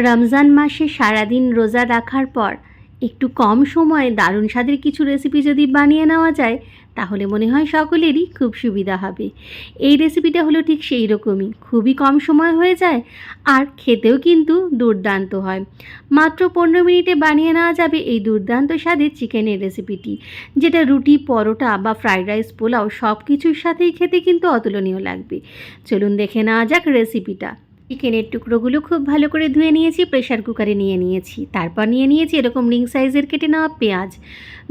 রমজান মাসে সারাদিন রোজা রাখার পর একটু কম সময়ে দারুণ স্বাদের কিছু রেসিপি যদি বানিয়ে নেওয়া যায়, তাহলে মনে হয় সকলেরই খুব সুবিধা হবে। এই রেসিপিটা হলো ঠিক সেই রকমই। খুবই কম সময় হয়ে যায় আর খেতেও কিন্তু দুর্দান্ত হয়। মাত্র পনেরো মিনিটে বানিয়ে নেওয়া যাবে এই দুর্দান্ত স্বাদের চিকেনের রেসিপিটি যেটা রুটি, পরোটা বা ফ্রাইড রাইস পোলাও সব কিছুর সাথেই খেতে কিন্তু অতুলনীয় লাগবে। চলুন দেখে নেওয়া যাক রেসিপিটা চিকেনের টুকরোগুলো খুব ভালো করে ধুয়ে নিয়েছি প্রেশার কুকারে নিয়ে নিয়েছি। তারপর নিয়ে নিয়েছি এরকম রিং সাইজের কেটে নেওয়া পেঁয়াজ।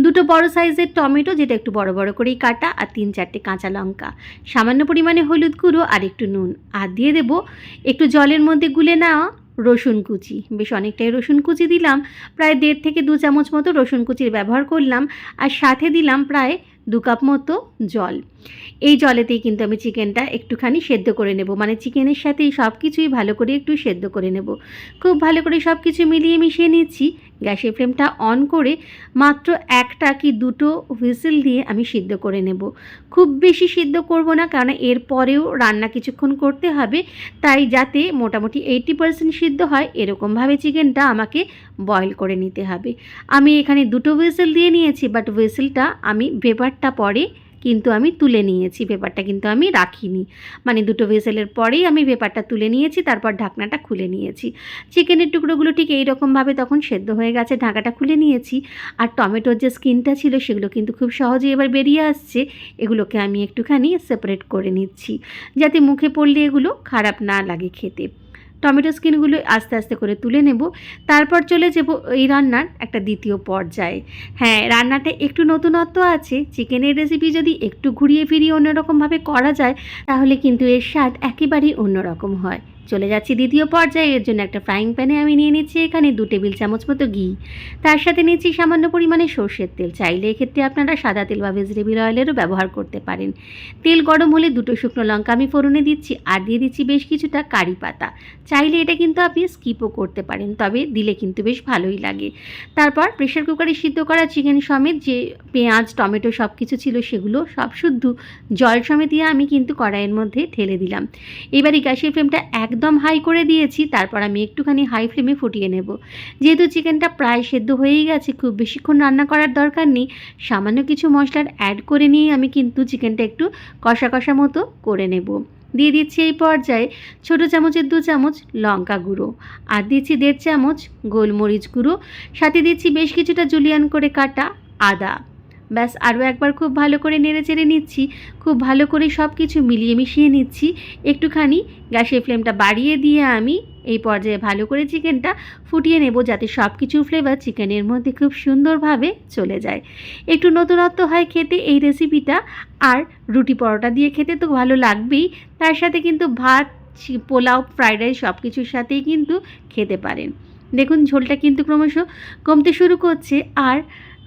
দুটো বড় সাইজের টমেটো, যেটা একটু বড় বড় করেই কাটা, আর তিন চারটে কাঁচা লঙ্কা। সামান্য পরিমাণে হলুদ গুঁড়ো আর একটু নুন। আর দিয়ে দেবো একটু জলের মধ্যে গুলে নেওয়া রসুন কুচি। বেশ অনেকটাই রসুন কুচি দিলাম, প্রায় দেড় থেকে দু চামচ মতো রসুন কুচির ব্যবহার করলাম, আর সাথে দিলাম প্রায় দু কাপ মতো জল। এই জলেতেই কিন্তু আমি চিকেনটা একটুখানি সেদ্ধ করে নেব। মানে চিকেনের সাথেই সব কিছুই ভালো করে একটু সেদ্ধ করে নেব। খুব ভালো করে সব কিছু মিলিয়ে মিশিয়ে নিচ্ছি। গ্যাসের ফ্লেমটা অন করে মাত্র একটা কি দুটো হুইসেল দিয়ে আমি সিদ্ধ করে নেব। খুব বেশি সিদ্ধ করব না, কারণ এরপরেও রান্না কিছুক্ষণ করতে হবে। তাই যাতে মোটামুটি এইটি পার্সেন্ট সিদ্ধ হয়, এরকমভাবে চিকেনটা আমাকে বয়েল করে নিতে হবে। আমি এখানে দুটো হুইসেল দিয়ে নিয়েছি, বাট হুইসেলটা আমি ভেপারটা পরে কিন্তু আমি তুলে নিয়েছি, পেপারটা কিন্তু আমি রাখিনি। মানে দুটো ভেসেলের পরেই আমি পেপারটা তুলে নিয়েছি, তারপর ঢাকনাটা খুলে নিয়েছি। চিকেনের টুকরোগুলো ঠিক এই রকমভাবে তখন সেদ্ধ হয়ে গেছে, ঢাকাটা খুলে নিয়েছি। আর টমেটোর যে স্কিনটা ছিল সেগুলো কিন্তু খুব সহজেই এবার বেরিয়ে আসছে। এগুলোকে আমি একটুখানি সেপারেট করে নিচ্ছি, যাতে মুখে পড়লে এগুলো খারাপ না লাগে খেতে। টমেটো স্কিনগুলো আস্তে আস্তে করে তুলে নেব। তারপর চলে যাব এই রান্নার একটা দ্বিতীয় পর্যায়ে। হ্যাঁ রান্নাটা একটু নতুনত্ব আছে। চিকেনের রেসিপি যদি একটু ঘুরিয়ে ফিরিয়ে অন্যরকমভাবে করা যায়, তাহলে কিন্তু এর স্বাদ একেবারেই অন্যরকম হয়। চলে যাচ্ছি দ্বিতীয় পর্যায়ে। এর জন্য একটা ফ্রাইং প্যানে আমি নিয়ে নিচ্ছি, এখানে দু টেবিল চামচ মতো ঘি। তার সাথে নিচ্ছি সামান্য পরিমাণে সর্ষের তেল। চাইলে এক্ষেত্রে আপনারা সাদা তেল বা ভেজিটেবিল অয়েলেরও ব্যবহার করতে পারেন। তেল গরম হলে দুটো শুকনো লঙ্কা আমি ফোড়নে দিচ্ছি আর দিয়ে দিচ্ছি বেশ কিছুটা কারি পাতা। চাইলে এটা কিন্তু আপনি স্কিপও করতে পারেন, তবে দিলে কিন্তু বেশ ভালোই লাগে। তারপর প্রেশার কুকারে সিদ্ধ করা চিকেন সমেত যে পেঁয়াজ, টমেটো সব কিছু ছিল সেগুলো সব শুদ্ধ জল সমেত দিয়ে আমি কিন্তু কড়াইয়ের মধ্যে ঢেলে দিলাম। এবারে গ্যাসের ফ্লেমটা একদম হাই করে দিয়েছি, তারপর আমি একটুখানি হাই ফ্লেমে ফুটিয়ে নেব। যেহেতু চিকেনটা প্রায় সেদ্ধ হয়েই গেছে, খুব বেশিক্ষণ রান্না করার দরকার নেই, সামান্য কিছু মশলার অ্যাড করে নিয়ে আমি কিন্তু চিকেনটা একটু কষা কষা মতো করে নেব। দিয়ে দিচ্ছি এই পর্যায়ে ছোটো চামচের দু চামচ লঙ্কা গুঁড়ো, আর দিচ্ছি দেড় চামচ গোলমরিচ গুঁড়ো, সাথে দিচ্ছি বেশ কিছুটা জুলিয়ান করে কাটা আদা। ব্যাস, আরও একবার খুব ভালো করে নেড়ে চেড়ে নিচ্ছি। খুব ভালো করে সব কিছু মিলিয়ে মিশিয়ে নিচ্ছি। একটুখানি গ্যাসের ফ্লেমটা বাড়িয়ে দিয়ে আমি এই পর্যায়ে ভালো করে চিকেনটা ফুটিয়ে নেব যাতে সব কিছু ফ্লেভার চিকেনের মধ্যে খুব সুন্দরভাবে চলে যায়। একটু নতুনত্ব হয় খেতে এই রেসিপিটা, আর রুটি পরোটা দিয়ে খেতে তো ভালো লাগবেই। তার সাথে কিন্তু ভাত পোলাও, ফ্রাইড রাইস সব কিছুর সাথেই কিন্তু খেতে পারেন। দেখুন, ঝোলটা কিন্তু ক্রমশ কমতে শুরু করছে, আর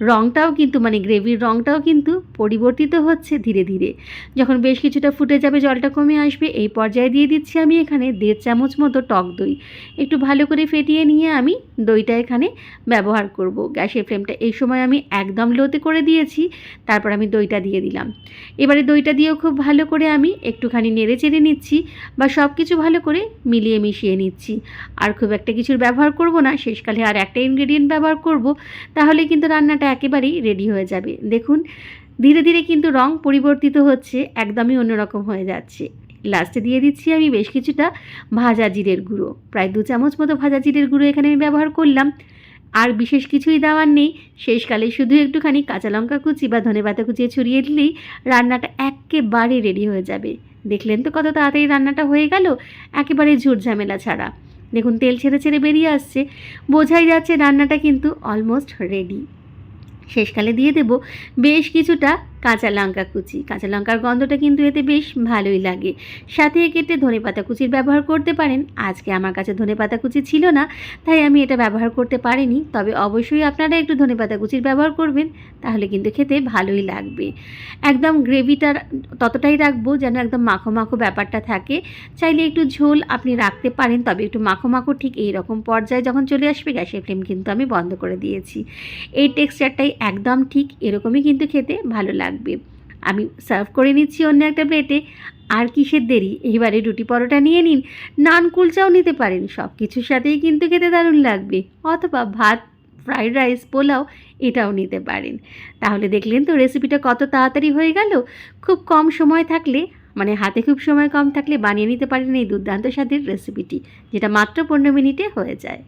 রঙটাও কিন্তু মানে গ্রেভির রঙটাও কিন্তু পরিবর্তিত হচ্ছে ধীরে ধীরে। যখন বেশ কিছুটা ফুটে যাবে, জলটা কমে আসবে, এই পর্যায়ে দিয়ে দিচ্ছি আমি এখানে দেড় চামচ মতো টক দই। একটু ভালো করে ফেটিয়ে নিয়ে আমি দইটা এখানে ব্যবহার করব। গ্যাসের ফ্লেমটা এই সময় আমি একদম লোতে করে দিয়েছি, তারপর আমি দইটা দিয়ে দিলাম। এবারে দইটা দিয়েও খুব ভালো করে আমি একটুখানি নেড়ে চেড়ে নিচ্ছি বা সব কিছু ভালো করে মিলিয়ে মিশিয়ে নিচ্ছি। আর খুব একটা কিছুর ব্যবহার করব না, শেষকালে আর একটা ইনগ্রেডিয়েন্ট ব্যবহার করব, তাহলে কিন্তু রান্নাটা একেবারেই রেডি হয়ে যাবে। দেখুন, ধীরে ধীরে কিন্তু রং পরিবর্তিত হচ্ছে, একদমই অন্যরকম হয়ে যাচ্ছে। লাস্টে দিয়ে দিচ্ছি আমি বেশ কিছুটা ভাজা জিরের গুঁড়ো। প্রায় দু চামচ মতো ভাজা জিরের গুঁড়ো এখানে আমি ব্যবহার করলাম। আর বিশেষ কিছুই দেওয়ার নেই। শেষকালে শুধু একটুখানি কাঁচা লঙ্কা কুচি বা ধনে পাতা কুচিয়ে ছড়িয়ে দিলেই রান্নাটা একেবারে রেডি হয়ে যাবে। দেখলেন তো কত তাড়াতাড়ি রান্নাটা হয়ে গেল? একেবারে ঝুট ঝামেলা ছাড়া। দেখুন, তেল ছেড়ে ছেড়ে বেরিয়ে আসছে। বোঝাই যাচ্ছে রান্নাটা কিন্তু অলমোস্ট রেডি শেষকালে দিয়ে দেব। বেশ কিছুটা কাঁচা লঙ্কা কুচি। কাঁচা লঙ্কার গন্ধটা কিন্তু এতে বেশ ভালোই লাগে। সাথে এক্ষেত্রে ধনে পাতা কুচির ব্যবহার করতে পারেন। আজকে আমার কাছে ধনে পাতা কুচি ছিল না, তাই আমি এটা ব্যবহার করতে পারিনি। তবে অবশ্যই আপনারা একটু ধনে পাতা কুচির ব্যবহার করবেন, তাহলে কিন্তু খেতে ভালোই লাগবে। একদম গ্রেভিটা ততটাই রাখব যেন একদম মাখো মাখো ব্যাপারটা থাকে। চাইলে একটু ঝোল আপনি রাখতে পারেন, তবে একটু মাখো মাখো ঠিক এই রকম পর্যায়ে যখন চলে আসবে, গ্যাসের ফ্লেম কিন্তু আমি বন্ধ করে দিয়েছি। এই টেক্সচারটাই একদম ঠিক, এরকমই কিন্তু খেতে ভালো লাগবে। আমি সার্ভ করে নিচ্ছি অন্য একটা প্লেটে। আর কিসের দেরি? এইবারে রুটি পরোটা নিয়ে নিন। নান কুলচাও নিতে পারেন। সব কিছুর সাথেই কিন্তু খেতে দারুণ লাগবে। অথবা ভাত, ফ্রাইড রাইস, পোলাও, এটাও নিতে পারেন। তাহলে দেখলেন তো রেসিপিটা কত তাড়াতাড়ি হয়ে গেল। খুব কম সময় থাকলে মানে হাতে খুব সময় কম থাকলে বানিয়ে নিতে পারেন এই দুর্দান্ত স্বাদের রেসিপিটি, যেটা মাত্র পনেরো মিনিটে হয়ে যায়।